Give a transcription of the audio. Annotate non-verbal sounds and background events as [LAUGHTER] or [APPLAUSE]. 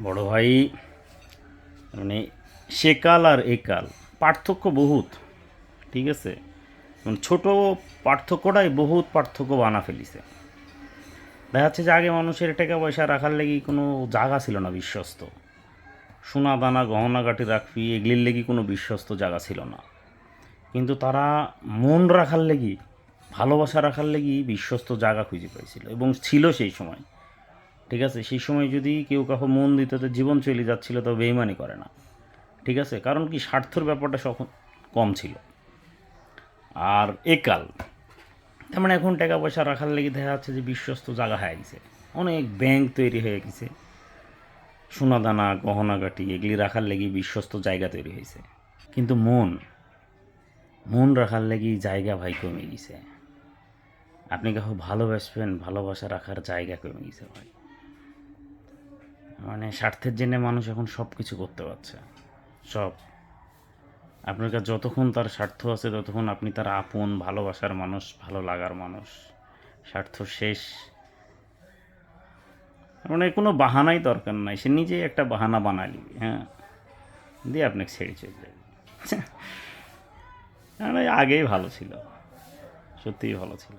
বড় ভাই মানে সেকাল আর একাল পার্থক্য বহুত, ঠিক আছে? মানে ছোট পার্থক্যটাই বহুত পার্থক্য বানা ফেলিছে। দেখা যাচ্ছে যে আগে মানুষের টাকা পয়সা রাখার লেগে কোনো জায়গা ছিল না, বিশ্বস্ত। সোনা দানা, গহনা গাটি রাখবি এগুলির লেগে কোনো বিশ্বস্ত জায়গা ছিল না। কিন্তু তারা মন রাখার লেগে ভালোবাসা রাখার লেগে বিশ্বস্ত জায়গা খুঁজে পাইছিল, এবং ছিল সেই সময়। ঠিক আছে? সেই সময় যদি কেউ কাউকে মন দিত তো জীবন চলে যাচ্ছিল তো বেইমানি করে না। ঠিক আছে? কারণ কি স্বার্থর ব্যাপারটা সখন কম ছিল। আর একাল। তার মানে এখন টাকা পয়সা রাখার লেগে দেখা যাচ্ছে যে বিশ্বস্ত জায়গা হয়ে গেছে। অনেক ব্যাংক তৈরি হয়ে গেছে। সোনাদানা, গহনাগাটি এগুলি রাখার লেগে বিশ্বস্ত জায়গা তৈরি হয়েছে। কিন্তু মন মন রাখার লেগে জায়গা ভাই কমে গেছে। আপনি কাউকে ভালোবাসবেন, ভালোবাসা রাখার জায়গা কমে গেছে ভাই। মানে স্বার্থের জন্য মানুষ এখন সব কিছু করতে পারছে। সব। আপনার কাছে যতক্ষণ তার স্বার্থ আছে, ততক্ষণ আপনি তার আপন, ভালোবাসার মানুষ, ভালো লাগার মানুষ। স্বার্থ শেষ। মানে কোনো বাহানাই দরকার নাই। সে নিজেই একটা বাহানা বানালি হ্যাঁ? দিয়ে আপনাকে ছেড়ে চলে যাবে [LAUGHS] মানে আগেই ভালো ছিল। সত্যিই ভালো ছিল।